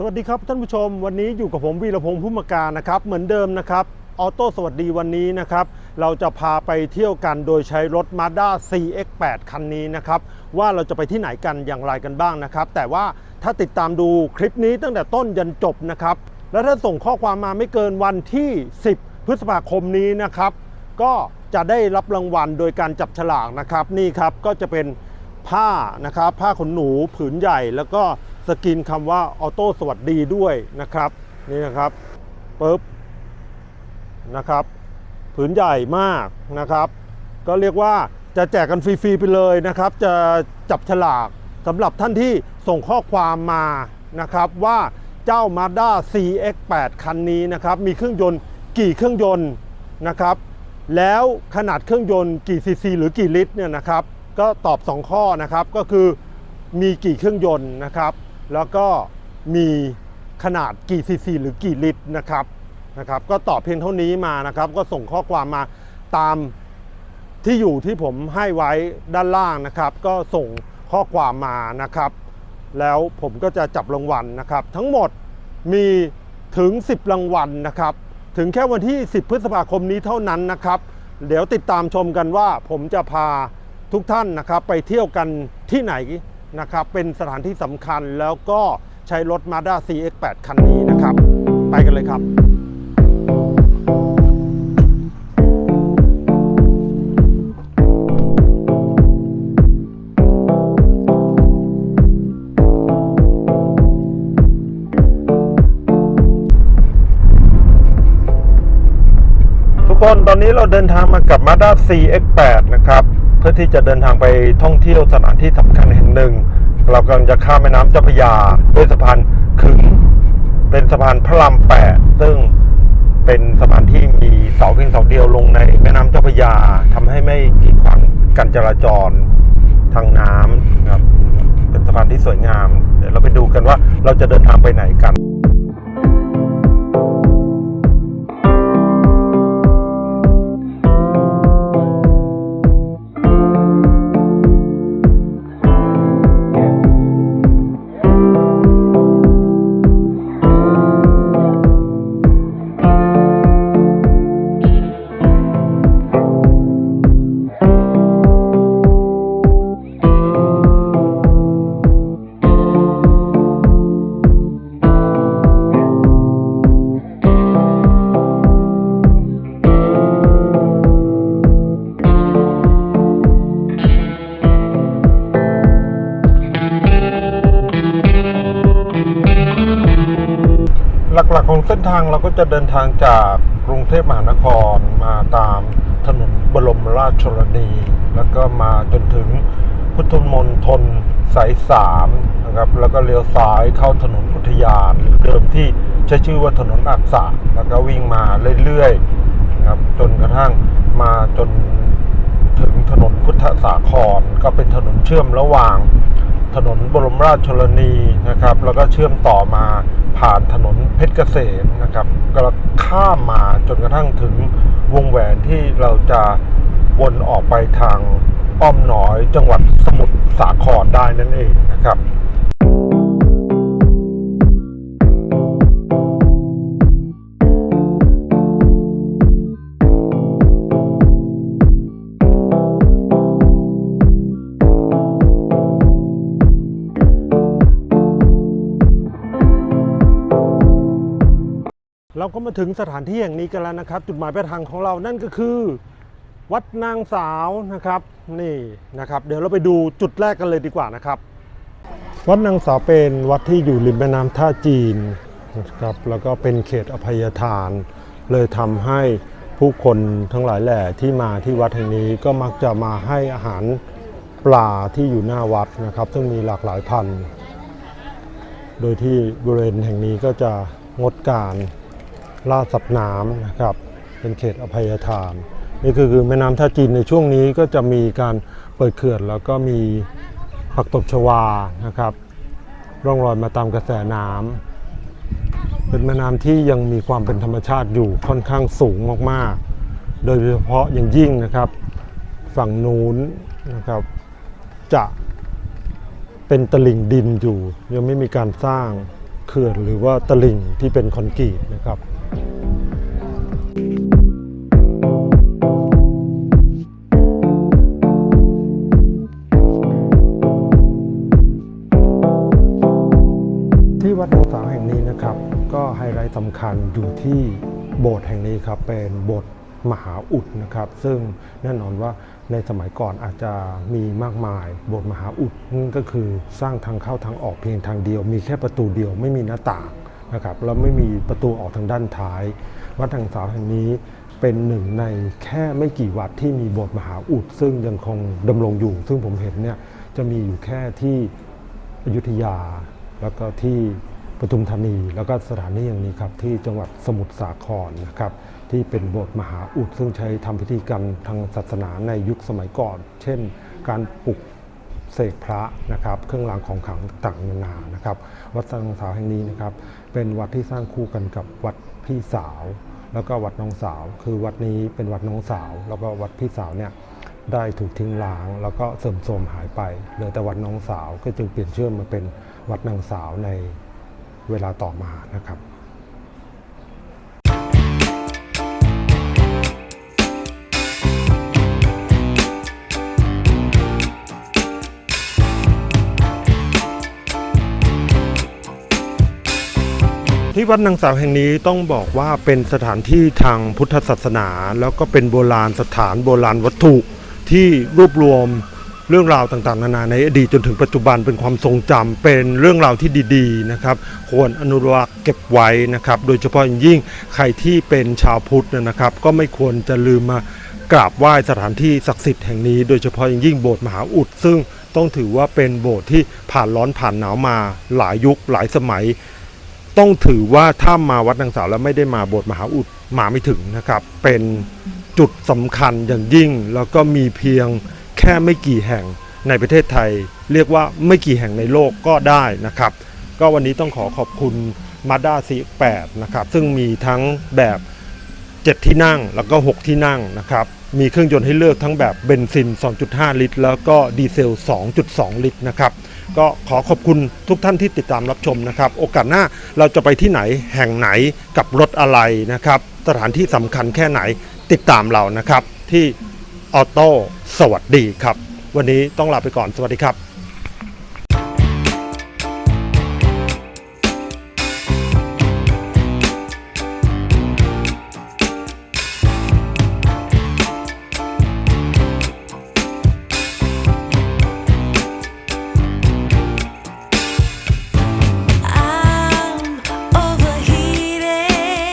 สวัสดีครับท่านผู้ชมวันนี้อยู่กับผมวีรพงศ์พุ่มการนะครับเหมือนเดิมนะครับออโต้สวัสดีวันนี้นะครับเราจะพาไปเที่ยวกันโดยใช้รถ Mazda CX-8 คันนี้นะครับว่าเราจะไปที่ไหนกันอย่างไรกันบ้างนะครับ แต่ว่าถ้าติดตามดูคลิปนี้ตั้งแต่ต้นยันจบนะครับและถ้าส่งข้อความมาไม่เกินวันที่ 10 พฤษภาคมนี้นะครับ ก็จะได้รับรางวัลโดยการจับฉลากนะครับนี่ครับก็จะเป็นผ้านะครับผ้าขนหนูผืนใหญ่แล้วก็ สกรีนคำว่าออโต้สวัสดีด้วยนะครับนี่นะครับปุ๊บนะครับผืนใหญ่มากนะครับ ก็เรียกว่าจะแจกกันฟรีๆไปเลยนะครับ จะจับฉลากสำหรับท่านที่ส่งข้อความมานะครับว่าเจ้า Mazda CX-8 คันนี้นะครับมีเครื่องยนต์กี่เครื่องยนต์นะครับ แล้วขนาดเครื่องยนต์กี่ซีซีหรือกี่ลิตรเนี่ยนะครับ ก็ตอบ 2 ข้อนะครับก็คือมีกี่เครื่องยนต์นะครับ แล้วก็มีขนาดกี่ซีซีหรือกี่ลิตรนะครับนะครับ ก็ตอบเพียงเท่านี้มานะครับ ก็ส่งข้อความมาตามที่อยู่ที่ผมให้ไว้ด้านล่างนะครับ ก็ส่งข้อความมานะครับ แล้วผมก็จะจับรางวัลนะครับ ทั้งหมดมีถึง 10 รางวัลนะครับ ถึงแค่วันที่ 10 พฤษภาคมนี้เท่านั้นนะครับ เดี๋ยวติดตามชมกันว่าผมจะพาทุกท่านนะครับ ไปเที่ยวกันที่ไหน นะครับ เป็นสถานที่สำคัญแล้วก็ใช้รถ Mazda CX-8 คันนี้นะครับ ไปกันเลยครับทุกคนตอนนี้เราเดินทางมากับ Mazda CX-8 นะครับ พื่อที่จะเดินทางไปท่องเที่ยวสถานที่สำคัญแห่งหนึ่ง เรากำลังจะข้ามแม่น้ำเจ้าพระยาด้วยสะพานขึง เป็นสะพานพระราม8ซึ่งเป็นสะพานที่มีเสาเพียงเสาเดียวลงในแม่น้ำเจ้าพระยาทำให้ไม่กีดขวางการจราจรทางน้ำนะครับเป็นสะพานที่สวยงาม เดี๋ยวเราไปดูกันว่าเราจะเดินทางไปไหนกัน หลักๆของเส้นทางเราก็จะเดินทางจากกรุงเทพมหานครมาตามถนนบรมราชชนนี แล้วก็มาจนถึงพุทธมณฑลสายสามนะครับแล้วก็เลี้ยวซ้ายเข้าถนนอุทยานหรือเดิมที่ใช้ชื่อว่าถนนอักษะแล้วก็วิ่งมาเรื่อยๆนะครับจนกระทั่งมาจนถึงถนนพุทธสาคร ก็เป็นถนนเชื่อมระหว่างถนนบรมราชชนนีนะครับแล้วก็เชื่อมต่อมา ผ่านถนนเพชรเกษมนะครับก็ข้ามมาจนกระทั่งถึงวงแหวนที่เราจะวนออกไปทางอ้อมน้อยจังหวัดสมุทรสาครได้นั่นเองนะครับ เราก็มาถึงสถานที่แห่งนี้กันแล้วนะครับ จุดหมายปลายทางของเรานั่นก็คือ วัดนางสาวนะครับนี่นะครับ เดี๋ยวเราไปดูจุดแรกกันเลยดีกว่านะครับ วัดนางสาวเป็นวัดที่อยู่ริมแม่น้ำท่าจีนนะครับแล้วก็เป็นเขตอภัยทาน เลยทำให้ผู้คนทั้งหลายแหล่ที่มาที่วัดแห่งนี้ก็มักจะมาให้อาหารปลาที่อยู่หน้าวัดนะครับ ซึ่งมีหลากหลายพันธุ์โดยที่บริเวณแห่งนี้ก็จะงดการ ล่าสัตว์น้ำนะครับ เป็นเขตอภัยทานนี่คือแม่น้ำท่าจีนในช่วงนี้ก็จะมีการเปิดเขื่อนแล้วก็มีผักตบชวานะครับ ร่องรอยมาตามกระแสน้ำเป็นแม่น้ำที่ยังมีความเป็นธรรมชาติอยู่ค่อนข้างสูงมากๆ โดยเฉพาะอย่างยิ่งนะครับ ฝั่งนู้นนะครับ จะเป็นตลิ่งดินอยู่ ยังไม่มีการสร้างเขื่อนหรือว่าตลิ่งที่เป็นคอนกรีตนะครับ ไลท์สำคัญอยู่ที่โบสถ์แห่งนี้ครับเป็นโบสถ์มหาอุดนะครับ ซึ่งแน่นอนว่าในสมัยก่อนอาจจะมีมากมาย โบสถ์มหาอุดนั่นก็คือสร้างทางเข้าทางออกเพียงทางเดียว มีแค่ประตูเดียวไม่มีหน้าต่างนะครับแล้วไม่มีประตูออกทางด้านท้าย วัดหนองสาวแห่งนี้เป็นหนึ่งในแค่ไม่กี่วัดที่มีโบสถ์มหาอุด ซึ่งยังคงดำรงอยู่ ซึ่งผมเห็นเนี่ยจะมีอยู่แค่ที่อยุธยาแล้วก็ที่ ปทุมธานี แล้วก็สถานที่อย่างนี้ครับที่จังหวัดสมุทรสาครนะครับที่เป็นโบสถ์มหาอุดซึ่งใช้ทำพิธีกรรมทางศาสนาในยุคสมัยก่อน เช่น การปลุกเสกพระนะครับเครื่องรางของขลังต่างๆนานานะครับ วัดสังสาวแห่งนี้นะครับเป็นวัดที่สร้างคู่กันกับวัดพี่สาว แล้วก็วัดน้องสาว คือวัดนี้เป็นวัดน้องสาว แล้วก็วัดพี่สาวเนี่ยได้ถูกทิ้งร้าง แล้วก็เสื่อมโทรมหายไปเหลือแต่วัดน้องสาวก็จึงเปลี่ยนชื่อมาเป็นวัดนางสาวใน เวลาต่อมานะครับที่วัดนางสาวแห่งนี้ต้องบอกว่าเป็นสถานที่ทางพุทธศาสนา แล้วก็เป็นโบราณสถานโบราณวัตถุที่รวบรวม เรื่องราวต่างๆ นานาในอดีตจนถึงปัจจุบันเป็นความทรงจำเป็นเรื่องราวที่ดีๆนะครับควรอนุรักษ์เก็บไว้นะครับโดยเฉพาะอย่างยิ่งใครที่เป็นชาวพุทธนะครับ ก็ไม่ควรจะลืมมากราบไหว้สถานที่ศักดิ์สิทธิ์แห่งนี้ โดยเฉพาะอย่างยิ่งโบสถ์มหาอุดซึ่งต้องถือว่าเป็นโบสถ์ที่ผ่านร้อนผ่านหนาวมาหลายยุคหลายสมัย ต้องถือว่าถ้ามาวัดนางสาวแล้วไม่ได้มาโบสถ์มหาอุดมาไม่ถึงนะครับ เป็นจุดสำคัญอย่างยิ่งแล้วก็มีเพียง แค่ไม่กี่แห่งในประเทศไทย เรียกว่าไม่กี่แห่งในโลกก็ได้นะครับ ก็วันนี้ต้องขอขอบคุณ Mazda CX-8 นะครับ ซึ่งมีทั้งแบบ 7 ที่นั่งแล้วก็ 6 ที่นั่งนะครับ มีเครื่องยนต์ให้เลือกทั้งแบบเบนซิน 2.5 ลิตร แล้วก็ดีเซล 2.2 ลิตรนะครับก็ขอขอบคุณทุกท่านที่ติดตามรับชมนะครับ โอกาสหน้าเราจะไปที่ไหนแห่งไหนกับรถอะไรนะครับ สถานที่สำคัญแค่ไหนติดตามเรานะครับ ที่ ออโต้สวัสดีครับ วันนี้ต้องลาไปก่อนสวัสดีครับ